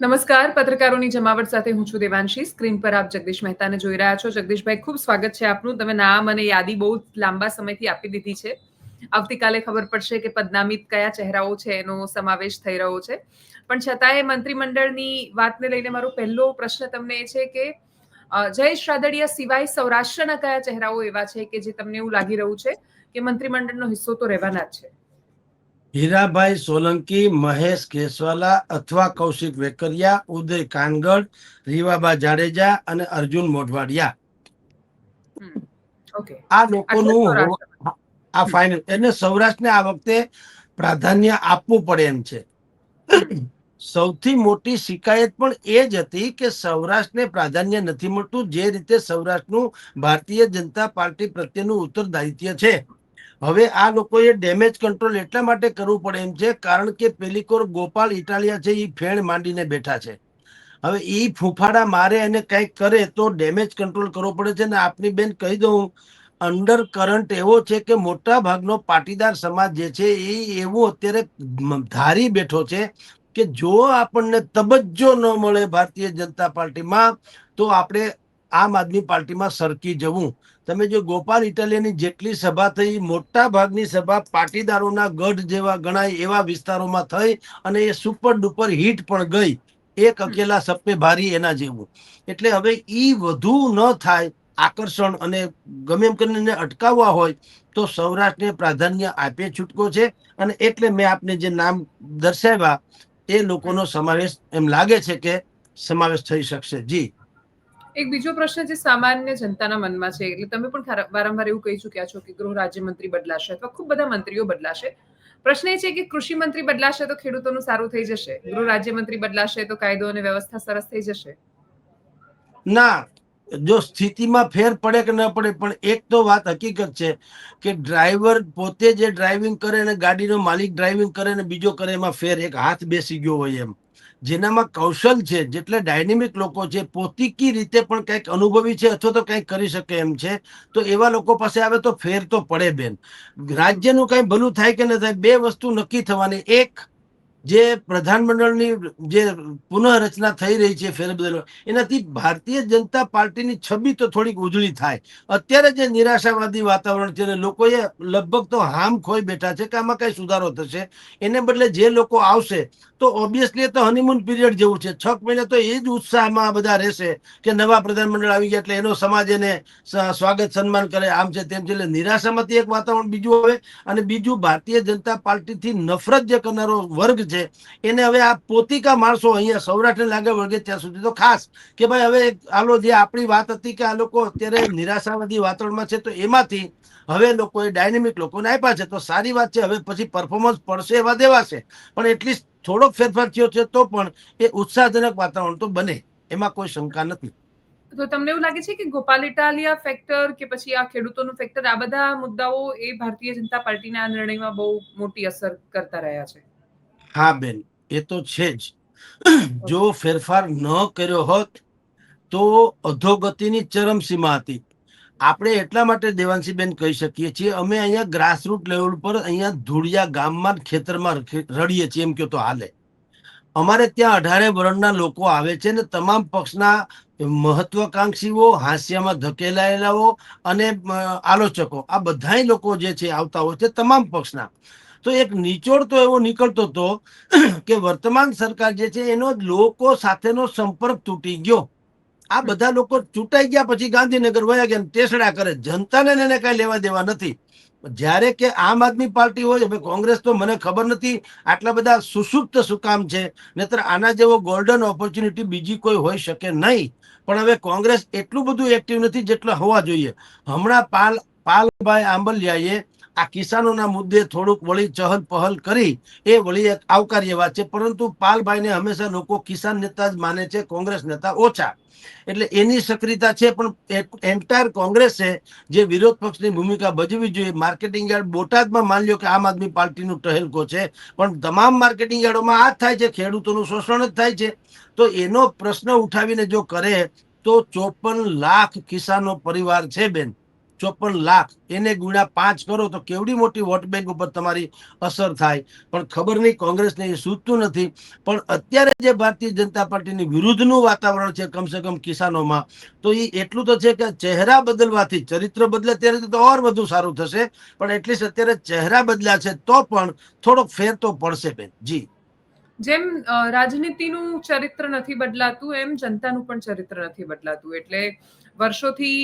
નમસ્કાર. પત્રકારોની જમાવટ સાથે હું છું દેવાંશી. સ્ક્રીન પર આપ જગદીશ મહેતાને જોઈ રહ્યા છો. જગદીશભાઈ, ખૂબ સ્વાગત છે આપનું. તમે નામ અને યાદી બહુ લાંબા સમયથી આપી દીધી છે. આવતીકાલે ખબર પડશે કે પદનામિત કયા ચહેરાઓ છે એનો સમાવેશ થઈ રહ્યો છે. પણ છતાંય મંત્રીમંડળની વાતને લઈને મારો પહેલો પ્રશ્ન તમને એ છે કે જયેશ રાદડિયા સિવાય સૌરાષ્ટ્રના કયા ચહેરાઓ એવા છે કે જે તમને એવું લાગી રહ્યું છે કે મંત્રીમંડળનો હિસ્સો તો રહેવાના જ છે? હીરાભાઈ સોલંકી મહેશ કેસવાલા અથવા કૌશિક વેકરિયા ઉદય કાનગડ રીવાબા જાડેજા અને અર્જુન મોઢવાડિયા. આ લોકોનું આ ફાઇનલ એને સૌરાષ્ટ્રને આ વખતે પ્રાધાન્ય આપવું પડે એમ છે. સૌથી મોટી શિકાયત પણ એ જ હતી કે સૌરાષ્ટ્રને પ્રાધાન્ય નથી મળતું જે રીતે સૌરાષ્ટ્રનું ભારતીય જનતા પાર્ટી પ્રત્યેનું ઉત્તરદાયિત્વ છે. હવે આ લોકોએ ડેમેજ કંટ્રોલ એટલા માટે કરવું પડે એમ છે, કારણ કે પેલી કોર ગોપાલ ઇટાલિયા છે એ ફેણ માંડીને બેઠા છે. હવે એ ફૂફાડા મારે અને કંઈક કરે તો ડેમેજ કંટ્રોલ કરવો પડે છે ને આપની બેન કહી દઉં અંડર કરંટ એવો છે કે મોટા ભાગનો પાટીદાર સમાજ જે છે એ એવું અત્યારે ધારી બેઠો છે કે જો આપણને તબજ્જો ન મળે ભારતીય જનતા પાર્ટીમાં, તો આપણે આમ આદમી પાર્ટીમાં સરકી જવું. તમે જો ગોપાલ ઇટાલિયાની જેટલી સભા થઈ મોટા ભાગની સભા પાટીદારોના ગઢ જેવા ગણાય એવા વિસ્તારોમાં થઈ અને એ સુપર ડુપર હિટ પણ ગઈ. એક અકેલા સપ્પે ભારી એના જેવું. એટલે હવે ઈ વધુ ન થાય આકર્ષણ અને ગમે એમ કરીને અટકાવવા હોય તો સૌરાષ્ટ્રને પ્રાધાન્ય આપે છૂટકો છે. અને એટલે મેં આપને જે નામ દર્શાવ્યા એ લોકોનો સમાવેશ એમ લાગે છે કે સમાવેશ થઈ શકશે. જી. એક બીજો પ્રશ્ન જે સામાન્ય જનતાના મનમાં છે, એટલે તમે પણ વારંવાર એવું કહી ચુક્યા છો કે ગૃહ રાજ્યમંત્રી બદલાશે અથવા ખૂબ બધા મંત્રીઓ બદલાશે. પ્રશ્ન એ છે કે કૃષિ મંત્રી બદલાશે તો ખેડૂતોનું સારું થઈ જશે? ગૃહ રાજ્યમંત્રી બદલાશે તો કાયદો અને વ્યવસ્થા સરસ થઈ જશે? ના, જો સ્થિતિમાં ફેર પડે કે ન પડે, પણ એક તો વાત હકીકત છે કે ડ્રાઈવર પોતે જે ડ્રાઇવિંગ કરે અને ગાડીનો માલિક ડ્રાઇવિંગ કરે ને બીજો કરે એમાં ફેર એક હાથ બેસી ગયો હોય એમ. જેનામાં કૌશલ છે, જેટલા ડાયનેમિક લોકો છે, પોતીકી રીતે પણ કંઈક અનુભવી છે અથવા તો કંઈક કરી શકે એમ છે, તો એવા લોકો પાસે આવે તો ફેર તો પડે બેન. રાજ્યનું કંઈ ભલું થાય કે ન થાય, બે વસ્તુ નક્કી થવાની. એક જે પ્રધાનમંડળની જે પુનઃરચના થઈ રહી છે ફેરબદલ, એનાથી ભારતીય જનતા પાર્ટીની છબી તો થોડીક ઉજળી થાય. અત્યારે જે નિરાશાવાદી વાતાવરણ છે લોકોએ લગભગ તો હામ ખોઈ બેઠા છે કે આમાં કઈ સુધારો થશે. એને બદલે જે લોકો આવશે, તો ઓબ્વિયસલી તો હનીમૂન પીરિયડ જેવું છે. છ મહિને તો એ જ ઉત્સાહમાં બધા રહેશે કે નવા પ્રધાનમંડળ આવી ગયા એટલે એનો સમાજ એને સ્વાગત સન્માન કરે, આમ છે તેમ છે. એટલે નિરાશામાંથી એક વાતાવરણ બીજું આવે અને બીજું ભારતીય જનતા પાર્ટીથી નફરત જે કરનારો વર્ગ છે. એને હવે આ પોતિકા માણસો અહીંયા સૌરાષ્ટ્રને લાગે વળગે ત્યાં સુધી. તો ખાસ કે ભાઈ હવે આલો જે આપણી વાત હતી કે આ લોકો અત્યારે નિરાશાવાદી વાતાવરણમાં છે, તો એમાંથી હવે લોકોએ ડાયનેમિક લોકોને આપ્યા છે. તો સારી વાત છે, હવે પછી પરફોર્મન્સ પડશે એવા દેવાશે. પણ એટલીસ્ટ થોડોક ફેરફાર થયો છે, તો પણ એ ઉત્સાહજનક વાતાવરણ તો બને. એમાં કોઈ શંકા નથી. તો તમને એવું લાગે છે કે ગોપાલ ઇટાલિયા ફેક્ટર કે પછી આ ખેડૂતોનું ફેક્ટર આ બધા મુદ્દાઓ એ ભારતીય જનતા પાર્ટીના આ નિર્ણયમાં બહુ મોટી અસર કરતા રહ્યા છે? હા બેન, એ તો છે જ. જો ફેરફાર ન કર્યો હોત, તો અધોગતિની ચરમસીમા હતી. આપણે એટલા માટે દેવાંશીબેન કહી શકીએ છીએ, અમે અહીંયા ગ્રાસરૂટ લેવલ પર અહીંયા ધૂળિયા ગામમાં ખેતરમાં રડીએ છીએ, એમ કહો તો હાલે. અમારે ત્યાં અઢારે વર્ણના લોકો આવે છે ને તમામ પક્ષના મહત્વકાંક્ષીઓ, હાસ્યમાં ધકેલાયેલાઓ અને આલોચકો, આ બધા લોકો જે છે આવતા હોય છે તમામ પક્ષના. તો એક નિચોડ એવો નીકળતો હતો કે વર્તમાન સરકાર જે છે એનો લોકો સાથેનો સંપર્ક તૂટી ગયો. આ બધા લોકો ચૂંટાઈ ગયા પછી ગાંધીનગર વયા ગયા ટેસડા કરે. જનતાને એને કઈ લેવા દેવા નથી. જ્યારે કે આમ આદમી પાર્ટી હોય કોંગ્રેસ તો મને ખબર નથી, આટલા બધા સુસુપ્ત સુકામ છે, નહીતર આના જેવો ગોલ્ડન ઓપોર્ચ્યુનિટી બીજી કોઈ હોઈ શકે નહીં. પણ હવે કોંગ્રેસ એટલું બધું એક્ટિવ નથી જેટલા હોવા જોઈએ. હમણાં પાલ, પાલભાઈ આંબલિયાએ આ કિસાનોના મુદ્દે થોડુંક વળી ચહલ પહલ કરી, એ વળી એક આવકાર્ય વાત છે. પરંતુ પાલભાઈને હંમેશા લોકો કિસાન નેતા જ માને છે, કોંગ્રેસ નેતા ઓછા. એટલે એની સક્રિયતા છે, પણ એન્ટાયર કોંગ્રેસે જે વિરોધ પક્ષની ભૂમિકા ભજવી જોઈએ, માર્કેટિંગ યાર્ડ બોટાદમાં માન લ્યો કે આમ આદમી પાર્ટીનું ટહેલકો છે, પણ તમામ માર્કેટિંગ યાર્ડોમાં આ જ થાય છે, ખેડૂતોનું શોષણ જ થાય છે. તો એનો પ્રશ્ન ઉઠાવીને જો કરે, તો ચોપન લાખ કિસાનો પરિવાર છે, બેન. ચોપન લાખ. એને ગુણ્યા પાંચ કરો તો કેવડી મોટી વોટ બેંક ઉપર તમારી અસર થાય. પણ ખબર નહીં, કોંગ્રેસને એ સૂચતું નથી. પણ અત્યારે જે ભારતીય જનતા પાર્ટીની વિરુદ્ધનું વાતાવરણ છે કમસે કમ કિસાનોમાં, તો એ એટલું તો છે કે ચહેરા બદલવાથી, ચરિત્ર બદલે ત્યારે તો ઓર વધુ સારું થશે. પણ એટલીસ્ટ અત્યારે ચહેરા બદલ્યા છે તો પણ થોડોક ફેર તો પડશે બેન. જી. જેમ રાજનીતિનું ચરિત્ર નથી બદલાતું, એમ જનતાનું પણ ચરિત્ર નથી બદલાતું. એટલે વર્ષોથી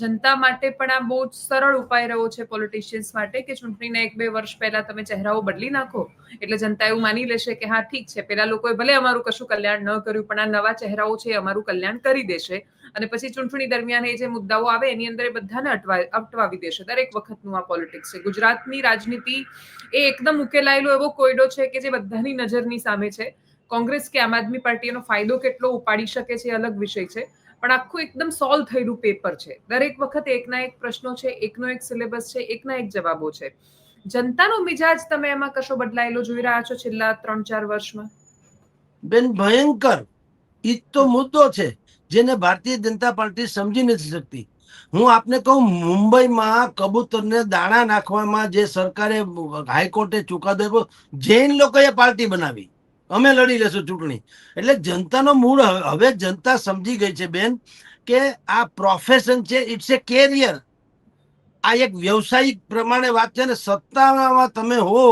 જનતા માટે પણ આ બહુ જ સરળ ઉપાય રહ્યો છે પોલિટિશિયન્સ માટે કે ચૂંટણીના એક બે વર્ષ પહેલા તમે ચહેરાઓ બદલી નાખો. એટલે જનતા એવું માની લેશે કે હા, ઠીક છે, પેલા લોકોએ ભલે અમારું કશું કલ્યાણ ન કર્યું, પણ આ નવા ચહેરાઓ છે અમારું કલ્યાણ કરી દેશે. અને પછી ચૂંટણી દરમિયાન એ જે મુદ્દાઓ આવે એની અંદર એ બધાને અટવા અટવાવી દેશે દરેક વખતનું આ પોલિટિક્સ છે. ગુજરાતની રાજનીતિ એ એકદમ ઉકેલાયેલો એવો કોયડો છે કે જે બધાની નજરની સામે છે. કોંગ્રેસ કે આમ આદમી પાર્ટી એનો ફાયદો કેટલો ઉપાડી શકે છે અલગ વિષય છે. પણ આખું એકદમ સોલ્વ થયેલું પેપર છે. દરેક વખતે એકના એક પ્રશ્નો છે, એકનો એક સિલેબસ છે, એકના એક જવાબો છે. જનતાનો મિજાજ તમે એમાં કશો બદલાયેલો જોઈ રહ્યા છો છેલ્લા ત્રણ ચાર વર્ષમાં? બેન, ભયંકર. ઈ તો મુદ્દો છે, જેને ભારતીય જનતા પાર્ટી સમજી નથી શકતી. હું આપને કહું, મુંબઈમાં કબૂતરને દાણા નાખવામાં જે સરકારે, હાઈકોર્ટે ચુકાદો આપ્યો, જૈન લોકોએ પાર્ટી બનાવી. અમે લડી લેશું ચૂંટણી. એટલે જનતાનો મૂળ હવે- જનતા સમજી ગઈ છે બેન કે આ પ્રોફેશન છે ઇટ્સ એ કેરિયર આ એક વ્યવસાયિક પ્રમાણે વાત છે ને સત્તામાં તમે હો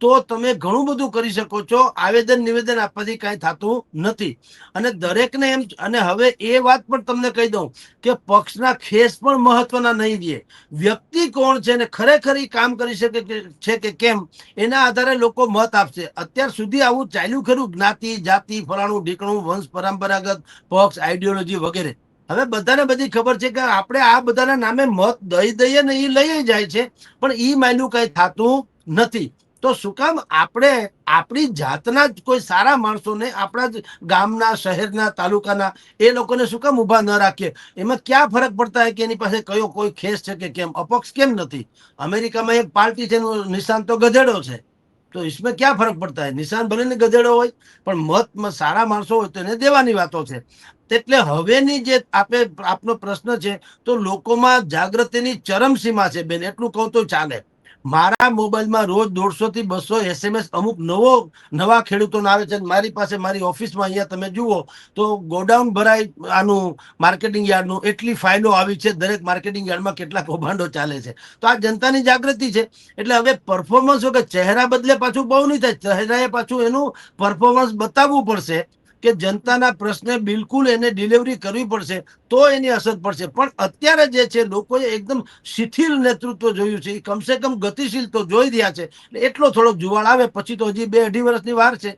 તો તમે ઘણું બધું કરી શકો છો. આવેદન નિવેદન આપવાથી કાંઈ થતું નથી. અને દરેકને એમ અને હવે એ વાત પણ તમને કહી દઉં કે પક્ષના ખેસ પણ મહત્વના નહીં દે. વ્યક્તિ કોણ છે ને ખરેખર એ કામ કરી શકે છે કે કેમ? એના આધારે લોકો મત આપશે. અત્યાર સુધી આવું ચાલ્યું ખરું. જ્ઞાતિ, જાતિ, ફલાણું, ઢીકણું, વંશ, પરંપરાગત, પક્ષ આઈડિયોલોજી વગેરે. હવે બધાને બધી ખબર છે કે આપણે આ બધાના નામે મત દઈ દઈએ ને એ લઈ જાય છે. પણ એ માયલું કઈ થતું નથી. તો શું કામ? આપણે આપણી જાતના જ કોઈ સારા માણસોને આપણા જ ગામના, શહેરના, તાલુકાના, એ લોકોને શું કામ ઊભા ન રાખીએ? એમાં ક્યાં ફરક પડતા હોય કે એની પાસે કયો કોઈ ખેસ છે કે કેમ? અપક્ષ કેમ નથી? અમેરિકામાં એક પાર્ટી છે, એનો નિશાન તો ગધેડો છે. તો ઇસમે ક્યાં ફરક પડતા હોય? નિશાન ભલેને ગધેડો હોય, પણ મત સારા માણસો હોય તો એને દેવાની વાતો છે. એટલે હવેની જે આપે આપનો પ્રશ્ન છે, તો લોકોમાં જાગૃતિની ચરમસીમા છે બેન. એટલું કહું તો ચાલે. મારા મોબાઈલમાં રોજ દોઢસો થી બસો એસએમએસ અમુક નવો, નવા ખેડૂતોને આવે છે મારી પાસે, મારી ઓફિસમાં અહીંયા તમે જુઓ તો ગોડાઉન ભરાય આનું માર્કેટિંગ યાર્ડનું એટલી ફાઇલો આવી છે, દરેક માર્કેટિંગ યાર્ડમાં કેટલા કૌભાંડો ચાલે છે. તો આ જનતાની જાગૃતિ છે. એટલે હવે પરફોર્મન્સ કે ચહેરા બદલે પાછું બહુ નહીં થાય. ચહેરાએ પાછું એનું પરફોર્મન્સ બતાવવું પડશે. કે જનતાના પ્રશ્ને બિલકુલ એને ડિલિવરી કરવી પડશે, તો એની અસર પડશે. પણ અત્યારે જે છે, લોકોએ એકદમ શિથિલ નેતૃત્વ જોયું છે. કમસે કમ ગતિશીલ તો જોઈ રહ્યા છે. એટલે થોડોક જુવાળ આવે, પછી તો હજી બે અઢી વર્ષની વાર છે.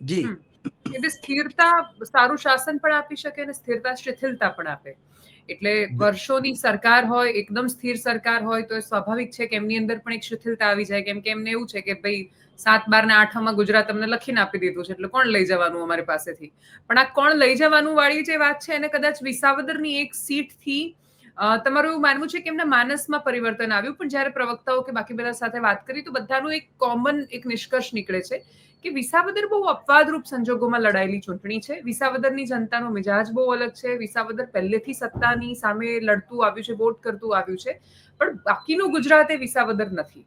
જી. એટલે સ્થિરતા સારું શાસન પણ આપી શકે અને સ્થિરતા શિથિલતા પણ આપે. એટલે વર્ષોની સરકાર હોય, એકદમ સ્થિર સરકાર હોય, તો એ સ્વાભાવિક છે કે એમની અંદર પણ એક શિથિલતા આવી જાય. કેમ કે એમને એવું છે કે ભાઈ સાત, બાર ને આઠમાં ગુજરાત તમને લખીને આપી દીધું છે. એટલે કોણ લઈ જવાનું અમારી પાસેથી? પણ આ કોણ લઈ જવાનું વાળી જે વાત છે, એને કદાચ વિસાવદરની એક સીટથી તમારું એવું માનવું છે કે એમના માનસમાં પરિવર્તન આવ્યું, પણ જ્યારે પ્રવક્તાઓ કે બાકી બધા સાથે વાત કરી, તો બધાનું એક કોમન એક નિષ્કર્ષ નીકળે છે કે વિસાવદર બહુ અપવાદરૂપ સંજોગોમાં લડાયેલી ચૂંટણી છે. વિસાવદરની જનતાનો મિજાજ બહુ અલગ છે. વિસાવદર પહેલેથી સત્તાની સામે લડતું આવ્યું છે, વોટ કરતું આવ્યું છે. પણ બાકીનું ગુજરાત એ વિસાવદર નથી.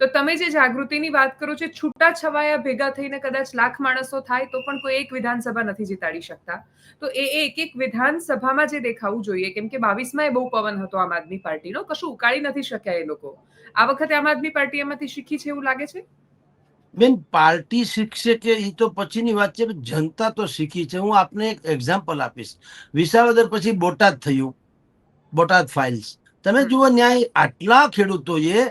તો તમે જે જાગૃતિની વાત કરો છો છૂટા છવાયા ભેગા થઈને કદાચ લાખ માણસો થાય તો પણ કોઈ એક વિધાનસભા નથી જીતાડી શકતા. તો એ એક એક વિધાનસભામાં જે દેખાવું જોઈએ કેમ કે બાવીસમાં એ બહુ પવન હતો આમ આદમી પાર્ટીનો કશું ઉકાળી નથી શક્યા એ લોકો. આ વખતે આમ આદમી પાર્ટી એમાંથી શીખી છે એવું લાગે છે? બેન પાર્ટી શીખશે કે એ તો પછીની વાત છે જનતા તો શીખી છે. હું આપને એક એક્ઝામ્પલ આપીશ. વિસાવદર પછી બોટાદ થયું બોટાદ ફાઇલ્સ તમે જુઓ ન્યાય આટલા ખેડૂતોએ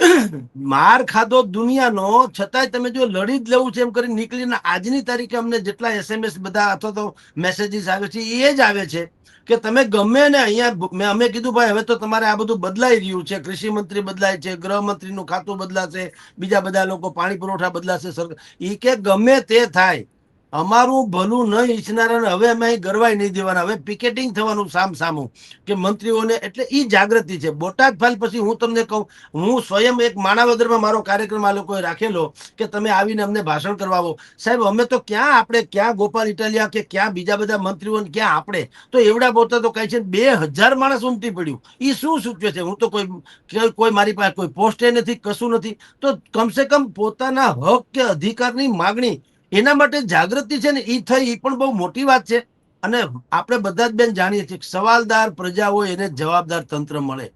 માર ખાધો દુનિયાનો, છતાંય તમે જો લડી જ લેવું છે એમ કરી નીકળીને આજની તારીખે અમને જેટલા એસએમએસ બધા અથવા તો મેસેજીસ આવે છે, એ જ આવે છે કે તમે ગમે ને અહીંયા મેં, અમે કીધું, ભાઈ, હવે તો તમારે આ બધું બદલાઈ રહ્યું છે, કૃષિ મંત્રી બદલાય છે ગૃહમંત્રીનું ખાતું બદલાશે, બીજા બધા લોકો પાણી પુરવઠા બદલાશે સરકાર એ કે ગમે તે થાય અમારું ભલું ન ઈચ્છનારા હવે અમે અહીં ગરવાઈ નહીં દેવાના. હવે પિકેટિંગ થવાનું સામ સામું કે મંત્રીઓને એટલે એ જાગૃતિ છે. બોટાદ ફાઇલ પછી હું તમને કહું, હું સ્વયં એક માણાવદરમાં મારો કાર્યક્રમ આ લોકોએ રાખેલો કે તમે આવીને અમને ભાષણ કરવાવો. સાહેબ, અમે તો ક્યાં આપણે, ક્યાં ગોપાલ ઇટાલિયા કે ક્યાં બીજા બધા મંત્રીઓને, ક્યાં આપણે? તો એવડા બોલતા તો કહે છે, બે હજાર માણસ ઉમટી પડ્યું. એ શું સૂચવે છે? હું તો કોઈ કોઈ મારી પાસે કોઈ પોસ્ટે નથી, કશું નથી. તો કમસે કમ પોતાના હક કે અધિકારની માગણી એના માટે જાગૃતિ છે ને એ થઈ એ પણ બહુ મોટી વાત છે. અને આપણે બધા જ બેન જાણીએ છીએ સવાલદાર પ્રજા હોય એને જવાબદાર તંત્ર મળે.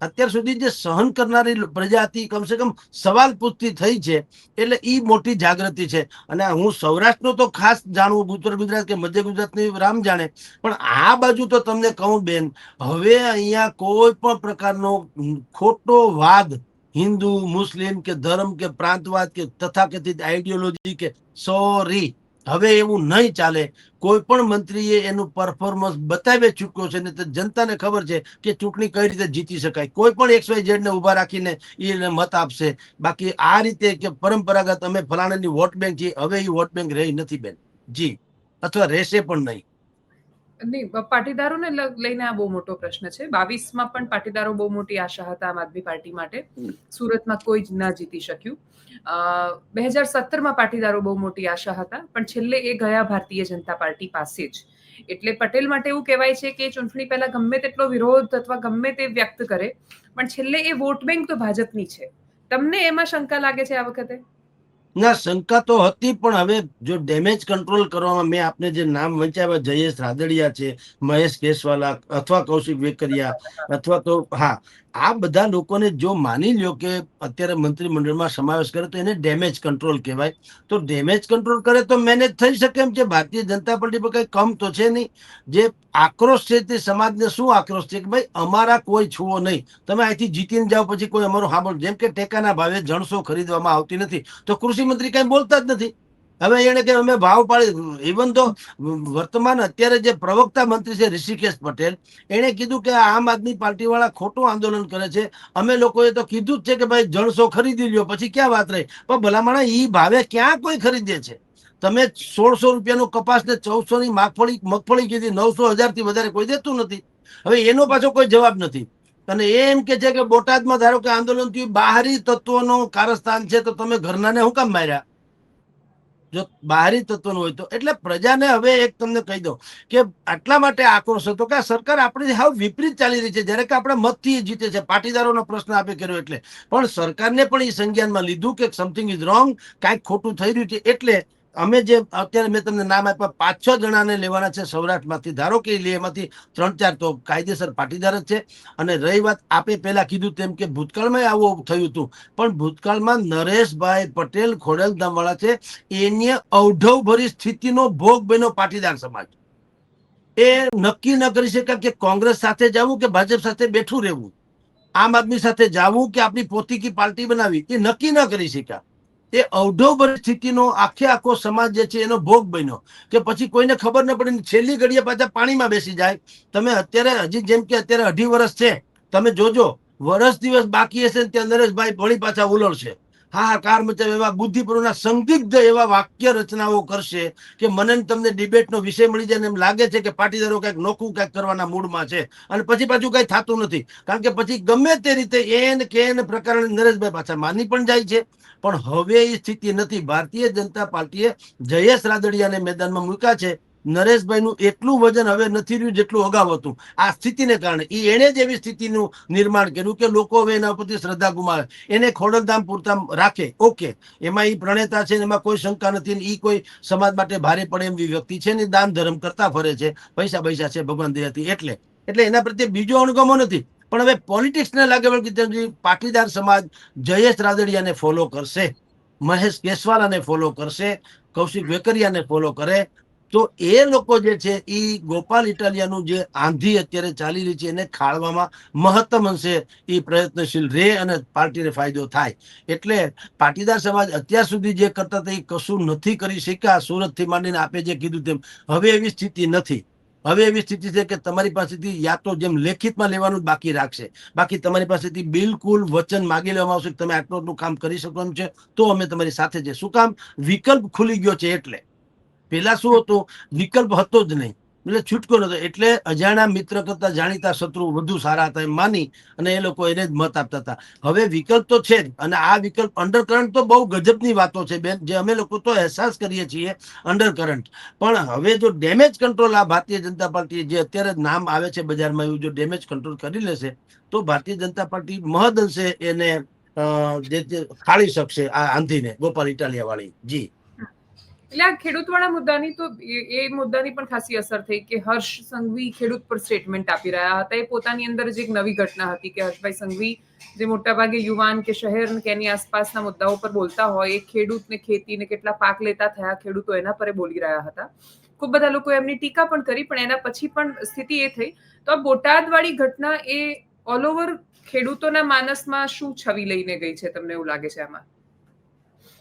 અત્યાર સુધી જે સહન કરનારી પ્રજા હતી કમસે કમ સવાલ પૂછતી થઈ છે, એટલે એ મોટી જાગૃતિ છે. અને હું સૌરાષ્ટ્રનો તો ખાસ જાણવું, ઉત્તર ગુજરાત કે મધ્ય ગુજરાતની રામ જાણે, પણ આ બાજુ તો તમને કહું બેન, હવે અહીંયા કોઈ પણ પ્રકારનો ખોટો વાદ હિન્દુ મુસ્લિમ કે ધર્મ કે પ્રાંતવાદ કે તથાકથિત આઈડિયોલોજી કે સોરી હવે એવું નહીં ચાલે. કોઈ પણ મંત્રીએ એનું પરફોર્મન્સ બતાવી ચૂક્યો છે ને જનતાને ખબર છે કે ચૂંટણી કઈ રીતે જીતી શકાય. કોઈ પણ એક્સ વાય ઝેડ ને ઊભા રાખીને એને મત આપશે. બાકી આ રીતે કે પરંપરાગત અમે ફલાણાની વોટ બેંક છીએ, હવે એ વોટ બેંક રહી નથી બેન. જી. અથવા રહેશે પણ નહીં. નહીં પાટીદારોને લઈને આ બહુ મોટો પ્રશ્ન છે. બાવીસમાં પણ પાટીદારો બહુ મોટી આશા હતા આમ આદમી પાર્ટી માટે. સુરતમાં કોઈ જ ના જીતી શક્યું. બે હજાર સત્તરમાં પાટીદારો બહુ મોટી આશા હતા પણ છેલ્લે એ ગયા ભારતીય જનતા પાર્ટી પાસે જ. એટલે પટેલ માટે એવું કહેવાય છે કે ચૂંટણી પહેલા ગમે તેટલો વિરોધ અથવા ગમે તે વ્યક્ત કરે પણ છેલ્લે એ વોટ બેંક તો ભાજપની છે. તમને એમાં શંકા લાગે છે આ વખતે? ના, શંકા તો હતી, પણ હવે જો ડેમેજ કંટ્રોલ કરવામાં મેં આપને જે નામ વંચાવ્યા જયેશ રાદડિયા છે, મહેશ કેશવાલા અથવા કૌશિક વેકરિયા, અથવા તો, હા આ બધા લોકોને જો માની લ્યો કે અત્યારે મંત્રીમંડળમાં સમાવેશ કરે તો એને ડેમેજ કંટ્રોલ કહેવાય. તો ડેમેજ કંટ્રોલ કરે તો મેનેજ થઈ શકે એમ છે. ભારતીય જનતા પાર્ટી પર કંઈ કમ તો છે નહીં. જે આક્રોશ છે તે સમાજને શું આક્રોશ છે કે ભાઈ અમારા કોઈ છુઓ નહીં. તમે અહીંથી જીતીને જાઓ પછી કોઈ અમારો સાંભળો જેમ કે ટેકાના ભાવે જણસો ખરીદવામાં આવતી નથી. તો કૃષિ મંત્રી કઈ બોલતા જ નથી. હવે એને કે અમે ભાવ પાડી ઇવન તો વર્તમાન અત્યારે જે પ્રવક્તા મંત્રી છે ઋષિકેશ પટેલ, એણે કીધું કે આમ આદમી પાર્ટી વાળા ખોટું આંદોલન કરે છે. અમે લોકોએ તો કીધું જ છે કે ભાઈ જણસો ખરીદી લ્યો, પછી ક્યાં વાત રહી? પણ ભલામણા એ ભાવે ક્યાં કોઈ ખરીદે છે? તમે સોળસો રૂપિયાનું કપાસ ને ચૌદસો ની મગફળી મગફળી કીધી, નવસો હજારથી વધારે કોઈ દેતું નથી. હવે એનો પાછો કોઈ જવાબ નથી. અને એ એમ કે છે કે બોટાદમાં ધારો કે આંદોલન થયું, બહારી તત્વોનો કારસ્થાન છે, તો તમે ઘરનાને હું કામ માર્યા? જો બહારી તત્વનું હોય તો. એટલે પ્રજાને હવે એક તમને કહી દઉં કે આટલા માટે આક્રોશ હતો કે સરકાર આપણી હાવ વિપરીત ચાલી રહી છે. જ્યારે કે આપણે મતથી જીતે છે. પાટીદારોનો પ્રશ્ન આપે કર્યો એટલે. પણ સરકારને પણ એ સંજ્ઞાનમાં લીધું કે સમથિંગ ઇઝ રોંગ કાંઈક ખોટું થઈ રહ્યું છે. એટલે અમે જે, અત્યારે મેં તમને નામ આપ્યા, પાંચ છ જણાને લેવાના છે સૌરાષ્ટ્રમાંથી. ધારો કે એમાંથી ત્રણ ચાર તો કાયદેસર પાટીદાર જ છે. અને રહી વાત આપે પહેલા કીધું તેમ કે ભૂતકાળમાં આવું થયું હતું. પણ ભૂતકાળમાં નરેશભાઈ પટેલ ખોડેલ વાળા છે, એની અવઢવ ભરી સ્થિતિનો ભોગ બન્યો પાટીદાર સમાજ. એ નક્કી ન કરી શક્યા કે કોંગ્રેસ સાથે જવું કે ભાજપ સાથે બેઠું રહેવું. આમ આદમી સાથે જવું કે આપણી પોતીકી પાર્ટી બનાવી. એ નક્કી ન કરી શક્યા. એ અવઢવ પરિસ્થિતિનો આખે આખો સમાજ જે છે એનો ભોગ બન્યો. કે પછી કોઈને ખબર ન પડી છેલ્લી ઘડીએ પાછા પાણીમાં બેસી જાય. તમે અત્યારે હજી જેમ કે અત્યારે અઢી વર્ષ છે. તમે જોજો વર્ષ દિવસ બાકી હશે ત્યાં નરેશભાઈ વળી પાછા ઉલળશે. હા કાર મચાવ એવા બુદ્ધિપૂર્વકના સંદિગ્ધ એવા વાક્ય રચનાઓ કરશે કે મને તમને ડિબેટનો વિષય મળી જાય એમ લાગે છે કે પાટીદારો કંઈક નોખું, કંઈક કરવાના મૂડમાં છે. અને પછી પાછું કંઈ થતું નથી. કારણ કે પછી ગમે તે રીતે એન કેન પ્રકારે નરેશભાઈ પાછા માની પણ જાય છે. પણ હવે એ સ્થિતિ નથી. ભારતીય જનતા પાર્ટીએ જયેશ રાદડિયાને મેદાનમાં મૂક્યા છે. નરેશભાઈનું એટલું વજન હવે નથી રહ્યું જેટલું અગાઉ હતું. આ સ્થિતિને કારણે એ એણે જ એવી સ્થિતિનું નિર્માણ કર્યું કે લોકો હવે એના પ્રતિ શ્રદ્ધા ગુમાવે. એને ખોડલધામ પૂરતા રાખે, ઓકે. એમાં એ પ્રણેતા છે એમાં કોઈ શંકા નથી એ કોઈ સમાજ માટે ભારે પડે એવી વ્યક્તિ છે ને દાન ધર્મ કરતા ફરે છે, પૈસા પૈસા છે, ભગવાન દયાથી, એટલે. એટલે એના પ્રત્યે બીજો અણગમો નથી. પણ હવે પોલિટિક્સને લાગે વળગી પાટીદાર સમાજ જયેશ રાદડિયાને ફોલો કરશે, મહેશ કેશવાલાને ફોલો કરશે, કૌશિક વેકરિયાને ફોલો કરે તો એ લોકો જે છે એ ગોપાલ ઇટાલિયાનું જે આંધી અત્યારે ચાલી રહી છે, એને ખાળવામાં મહત્તમ અંશે એ પ્રયત્નશીલ રહે અને પાર્ટીને ફાયદો થાય. એટલે પાટીદાર સમાજ અત્યાર સુધી જે કરતા હતા એ કશું નથી કરી શક્યા સુરતથી માંડીને આપે જે કીધું તેમ. હવે એવી સ્થિતિ નથી. હવે એવી સ્થિતિ છે કે તમારી પાસેથી યા તો જેમ લેખિતમાં લેવાનું બાકી રાખશે. બાકી તમારી પાસેથી બિલકુલ વચન માગી લેવામાં આવશે કે તમે આટલું આટલું કામ કરી શકો એમ છે, તો અમે તમારી સાથે છે. શું કામ? વિકલ્પ ખુલી ગયો છે એટલે. પેલા શું હતું? વિકલ્પ હતો જ નહીં. એટલે છૂટકો નતો એટલે અજાણા મિત્ર કરતા જાણીતા શત્રુ વધુ સારા હતા એમ માની અને એ લોકો એને જ મત આપતા હતા. હવે વિકલ્પ તો છે જ અને આ વિકલ્પ અંડરકરંટ તો બહુ ગજબની વાતો છે બેન, જે અમે લોકો તો અહેસાસ કરીએ છીએ અંડરકરંટ પણ હવે જો ડેમેજ કંટ્રોલ આ ભારતીય જનતા પાર્ટી જે અત્યારે નામ આવે છે બજારમાં એવું જો ડેમેજ કંટ્રોલ કરી લેશે, તો ભારતીય જનતા પાર્ટી મહદ અંશે એને જે ખાળી શકશે આ આંધીને, ગોપાલ ઇટાલિયા વાળી જી. એટલે આ ખેડૂતવાળા મુદ્દાની તો એ મુદ્દાની પણ ખાસી અસર થઈ કે હર્ષ સંઘવી ખેડૂત પર સ્ટેટમેન્ટ આપી રહ્યા હતા. એ પોતાની અંદર જ એક નવી ઘટના હતી કે હર્ષભાઈ સંઘવી જે મોટાભાગે યુવાન કે શહેર કે એની આસપાસના મુદ્દાઓ પર બોલતા હોય એ ખેડૂત ને ખેતી ને કેટલા પાક લેતા થયા, ખેડૂતો એના પર બોલી રહ્યા હતા. ખૂબ બધા લોકો એમની ટીકા પણ કરી, પણ એના પછી પણ સ્થિતિ એ થઈ. તો આ બોટાદવાળી ઘટના એ ઓલ ઓવર ખેડૂતોના માનસમાં શું છવી લઈને ગઈ છે તમને એવું લાગે છે આમાં?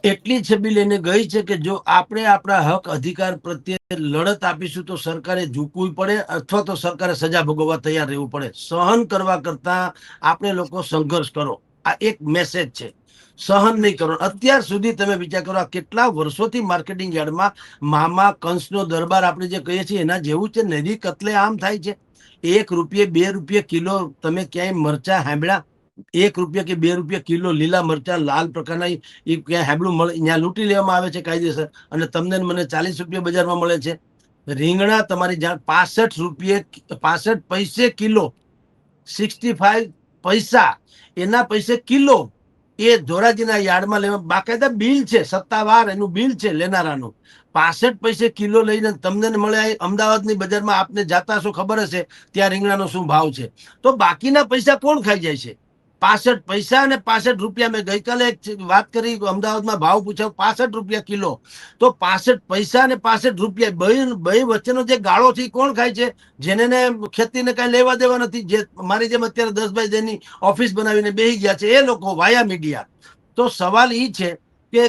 એટલી છબી લઈને ગઈ છે કે જો આપણે આપણા હક અધિકાર પ્રત્યે લડત આપીશું તો સરકારે ઝૂકવું પડે અથવા તો સરકારે સજા ભોગવવા તૈયાર રહેવું પડે. સહન કરવા કરતા આપણે લોકો સંઘર્ષ કરો. આ એક મેસેજ છે. સહન નહીં કરો. અત્યાર સુધી તમે વિચાર કરો કેટલા વર્ષોથી માર્કેટિંગ યાર્ડમાં મામા, કંસનો દરબાર આપણે જે કહીએ છીએ એના જેવું છે, નદી, કતલે આમ થાય છે. એક રૂપિયે, બે રૂપિયે કિલો તમે ક્યાંય મરચા, હાંભળ્યા? એક રૂપિયા કે બે રૂપિયા કિલો લીલા મરચા લાલ પ્રકારના એ ક્યાં હેબળું મળે ત્યાં લૂંટી લેવામાં આવે છે કાયદેસર. અને તમને મને ચાલીસ રૂપિયા બજારમાં મળે છે. રીંગણા તમારી જાણ પાસઠ રૂપિયે પાસઠ પૈસે કિલો, સિક્સટી ફાઈવ પૈસા. એના પૈસે કિલો એ ધોરાજીના યાર્ડમાં લેવા, બાકાયદા બિલ છે, સત્તાવાર એનું બિલ છે લેનારાનું. પાસઠ પૈસે કિલો લઈને તમને મળે અમદાવાદની બજારમાં આપને જાતા શું ખબર હશે ત્યાં રીંગણાનો શું ભાવ છે. તો બાકીના પૈસા કોણ ખાઈ જાય છે? પાસઠ પૈસા અને પાસઠ રૂપિયા મેં ગઈકાલે એક વાત કરી અમદાવાદમાં ભાવ પૂછ્યો, પાસઠ રૂપિયા કિલો. તો પાસઠ પૈસા અને પાસઠ રૂપિયા બે બે વચ્ચેનો જે ગાળો છે કોણ ખાય છે? જેને ખેતીને કઈ લેવા દેવા નથી, જે મારી જેમ અત્યારે દસ બાય જેની ઓફિસ બનાવીને બેસી ગયા છે, એ લોકો વાયા મીડિયા. તો સવાલ એ છે કે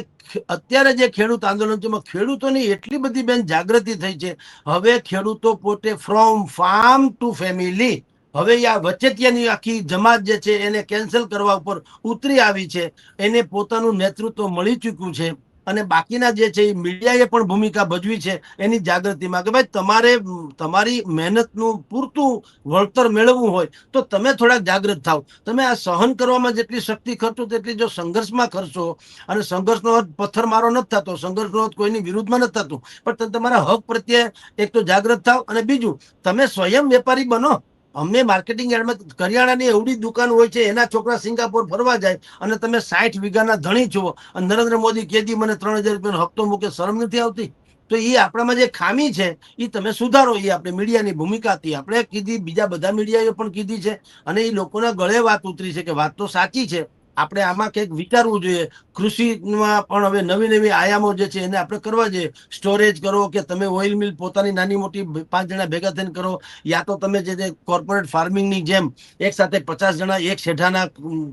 અત્યારે જે ખેડૂત આંદોલન છે, એમાં ખેડૂતોની એટલી બધી બેન જાગૃતિ થઈ છે. હવે ખેડૂતો પોતે ફ્રોમ ફાર્મ ટુ ફેમિલી હવે આ વચેટિયાની આખી જમાત જે છે એને કેન્સલ કરવા ઉપર ઉતરી આવી છે. એને પોતાનું નેતૃત્વ મળી ચૂક્યું છે. અને બાકીના જે છે એ મીડિયાએ પણ ભૂમિકા ભજવી છે એની જાગૃતિમાં કે ભાઈ તમારે, તમારી મહેનતનું પૂરતું વળતર મેળવવું હોય તો તમે થોડાક જાગૃત થાવ. તમે આ સહન કરવામાં જેટલી શક્તિ ખર્ચો તેટલી જો સંઘર્ષમાં ખર્ચો અને સંઘર્ષનો અર્થ પથ્થર મારો નથી થતો, સંઘર્ષનો અર્થ કોઈની વિરુદ્ધમાં નથી થતું. પણ તમે તમારા હક પ્રત્યે એક તો જાગૃત થાવ અને બીજું, તમે સ્વયં વેપારી બનો. અમને માર્કેટિંગ યાર્ડમાં કરિયાણાની એવડી દુકાન હોય છે, એના છોકરા સિંગાપોર ફરવા જાય અને તમે સાઠ વીઘાના ધણી છો અને નરેન્દ્ર મોદી કેદી મને ત્રણ હજાર રૂપિયાનો હપ્તો મૂકે, શરમ નથી આવતી? તો એ આપણામાં જે ખામી છે એ તમે સુધારો એ આપણે મીડિયાની ભૂમિકા હતી. આપણે કીધી, બીજા બધા મીડિયાએ પણ કીધી છે અને એ લોકોના ગળે વાત ઉતરી છે કે વાત તો સાચી છે. આપણે આમાં કંઈક વિચારવું જોઈએ. કૃષિમાં પણ હવે નવી નવી આયામો જે છે એને આપણે કરવા જોઈએ. સ્ટોરેજ કરો કે તમે ઓઇલ મિલ પોતાની નાની મોટી પાંચ જણા ભેગા થઈને કરો, યા તો તમે જે કોર્પોરેટ ફાર્મિંગની જેમ એક સાથે પચાસ જણા એક શેઠાના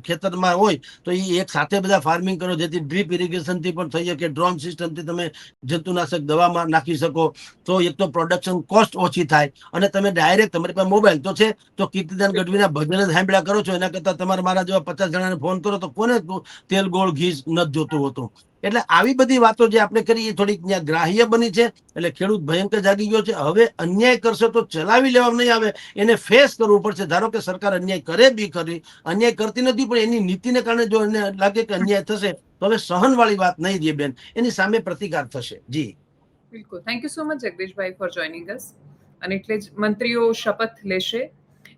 ખેતરમાં હોય, તો એ એક સાથે બધા ફાર્મિંગ કરો, જેથી ડ્રીપ ઇરિગેશનથી પણ થઈ શકે ડ્રોન સિસ્ટમથી તમે જંતુનાશક દવામાં નાખી શકો. તો એક તો પ્રોડક્શન કોસ્ટ ઓછી થાય, અને તમે ડાયરેક્ટ તમારી પાસે મોબાઈલ તો છે, તો કીર્તિદાન ગઢવીના ભજન જ કરો છો. એના કરતાં તમારે મારા જેવા પચાસ જણાને ફોન કરો તો કોને તેલ ગોળ, ઘી નથી જોતું હોતું. એટલે આવી બધી વાતો જે આપણે કરી એ થોડીક ત્યાં ગ્રાહ્ય બની છે, એટલે ખેડૂત ભયંકર જાગી ગયો છે. હવે અન્યાય કરશે તો ચલાવી લેવામાં નહીં આવે. એને ફેસ કરવું પડશે. ધારો કે સરકાર અન્યાય કરે બી કરી અન્યાય કરતી નથી, પણ એની નીતિને કારણે જો એને લાગે કે અન્યાય થશે, તો હવે સહન વાળી વાત નહીં રહે બેન. એની સામે પ્રતિકાર થશે. જી. બિલકુલ. થેન્ક યુ સો મચ જગદીશભાઈ ફોર જોઈનિંગ અસ અને એટલે જ મંત્રીઓ શપથ લેશે.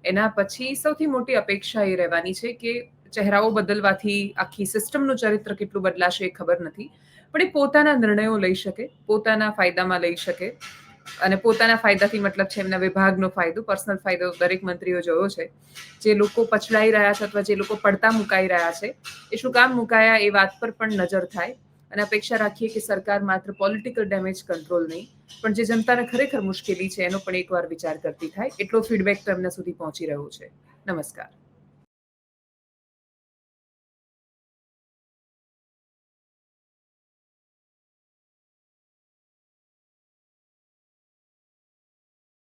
એના પછી સૌથી મોટી અપેક્ષા એ રહેવાની છે કે ચહેરાઓ બદલવાથી આખી સિસ્ટમનું ચરિત્ર કેટલું બદલાશે એ ખબર નથી. પણ એ પોતાના નિર્ણયો લઈ શકે, પોતાના ફાયદામાં લઈ શકે. અને પોતાના ફાયદાથી મતલબ છે એમના વિભાગનો ફાયદો પર્સનલ ફાયદો દરેક મંત્રીઓ જોયો છે. જે લોકો પછડાઈ રહ્યા છે અથવા જે લોકો પડતા મુકાઈ રહ્યા છે, એ શું કામ મુકાયા એ વાત પર પણ નજર થાય. અને અપેક્ષા રાખીએ કે સરકાર માત્ર પોલિટિકલ ડેમેજ કંટ્રોલ નહીં, પણ જે જનતાને ખરેખર મુશ્કેલી છે એનો પણ એકવાર વિચાર કરતી થાય. એટલો ફીડબેક તો એમના સુધી પહોંચી રહ્યો છે. નમસ્કાર.